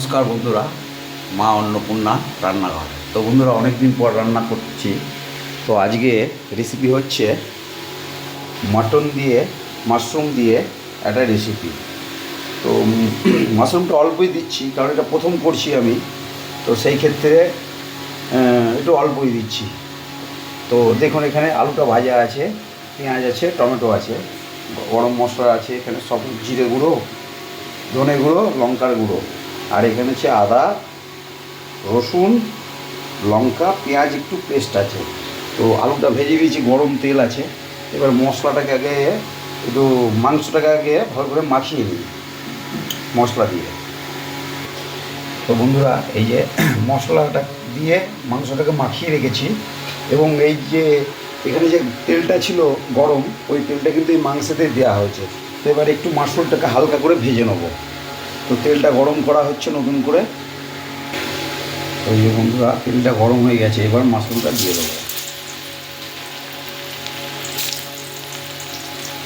নমস্কার বন্ধুরা, মা অন্নপূর্ণা রান্নাঘর। তো বন্ধুরা অনেক দিন পর রান্না করছি। তো আজকে রেসিপি হচ্ছে মটন দিয়ে মাশরুম দিয়ে একটা রেসিপি তো মাশরুমটা অল্পই দিচ্ছি, কারণ এটা প্রথম করছি আমি। তো সেই ক্ষেত্রে একটু অল্পই দিচ্ছি। তো দেখুন, এখানে আলুটা ভাজা আছে, পেঁয়াজ আছে, টমেটো আছে, গরম মশলা আছে, এখানে সব জিরে গুঁড়ো, ধনে গুঁড়ো, লঙ্কার গুঁড়ো। আর এখানে হচ্ছে আদা, রসুন, লঙ্কা, পেঁয়াজ, একটু পেস্ট আছে। তো আলুটা ভেজে দিয়েছি, গরম তেল আছে। এবার মশলাটাকে আগে একটু মাংসটাকে আগে ভালো করে মাখিয়ে নিই, মশলা দিয়ে। তো বন্ধুরা, এই যে মশলাটা দিয়ে মাংসটাকে মাখিয়ে রেখেছি, এবং এই যে এখানে যে তেলটা ছিল গরম, ওই তেলটা কিন্তু এই মাংসেতে দেওয়া হয়েছে। তো এবার একটু মাশরুমটাকে হালকা করে ভেজে নেব। তো তেলটা গরম করা হচ্ছে নতুন করে। এই যে বন্ধুরা, তেলটা গরম হয়ে গেছে, এবার মাশরুমটা দিয়ে দেবো।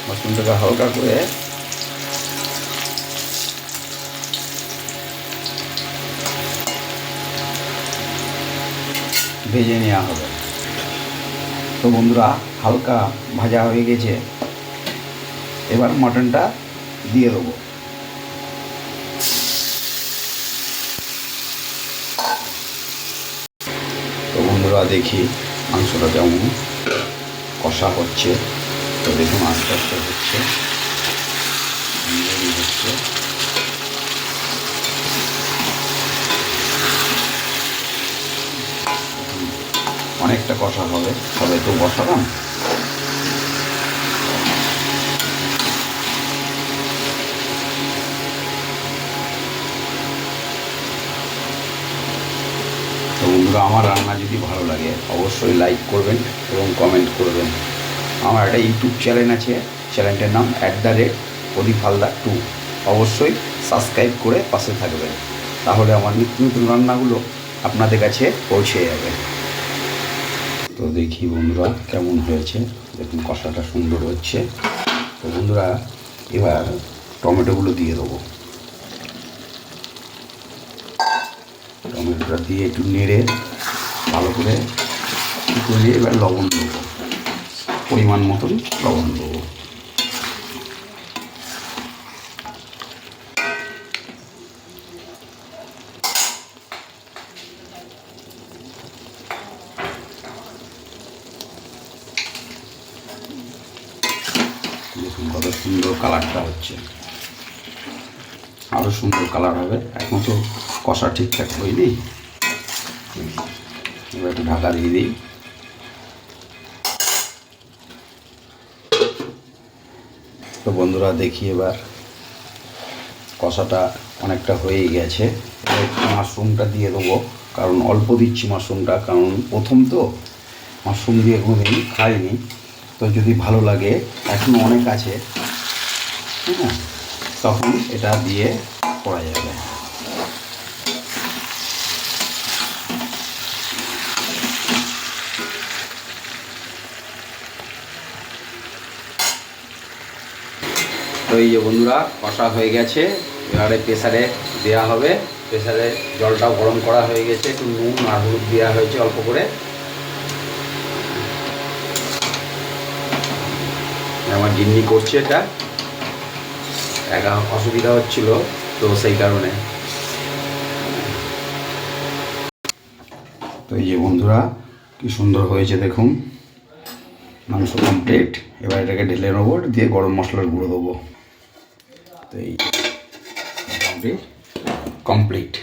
মাশরুমটাকে হালকা করে ভেজে নেওয়া হবে। তো বন্ধুরা, হালকা ভাজা হয়ে গেছে। এবার মটনটা দিয়ে দেবো তো বন্ধুরা দেখি মাংসটা যেমন কষা হচ্ছে, তো দেখুন আস্তে আস্তে হচ্ছে। অনেকটা কষা হবে সবাই তো বসালাম। তো বন্ধুরা, আমার রান্না যদি ভালো লাগে, অবশ্যই লাইক করবেন এবং কমেন্ট করবেন আমার একটা ইউটিউব চ্যানেল আছে চ্যানেলটার নাম at the rate Pradip Haldar two অবশ্যই সাবস্ক্রাইব করে পাশে থাকবেন। তাহলে আমার নিত্য নতুন রান্নাগুলো আপনাদের কাছে পৌঁছে যাবে। তো দেখি বন্ধুরা কেমন হয়েছে। দেখুন কষাটা সুন্দর হচ্ছে। তো বন্ধুরা, এবার টমেটোগুলো দিয়ে দেবো। টমেটোটা দিয়ে একটু নেড়ে ভালো করে কী করে, এবার লবণ দেবো। পরিমাণ মতন লবণ দেবো। দেখুন কত সুন্দর কালারটা হচ্ছে। আরও সুন্দর কালার হবে। এখন তো কষা ঠিকঠাক হয়নি। এবার একটু ঢাকা দিয়ে দিই। তো বন্ধুরা, দেখি এবার কষাটা অনেকটা হয়েই গেছে। মাশরুমটা দিয়ে দেবো, কারণ অল্প দিচ্ছি মাশরুমটা, কারণ প্রথম তো মাশরুম দিয়ে কোনোদিন খাইনি। তো যদি ভালো লাগে এখনও অনেক আছে হ্যাঁ। তখন এটা দিয়ে করা যাবে। তো এই যে বন্ধুরা, কষা হয়ে গেছে। এবারে প্রেসারে দেওয়া হবে। প্রেসারে জলটাও গরম করা হয়ে গেছে। একটু নুন আর হলুদ দেওয়া হয়েছে অল্প করে। আমার গিন্নি করছে এটা। একা অসুবিধা হচ্ছিল তো সেই কারণে। তো এই যে বন্ধুরা, কি সুন্দর হয়েছে দেখুন। মাংস কমপ্লিট এবার এটাকে ঢেলে নেব, দিয়ে গরম মশলার গুঁড়ো দেবো। তো এই কমপ্লিট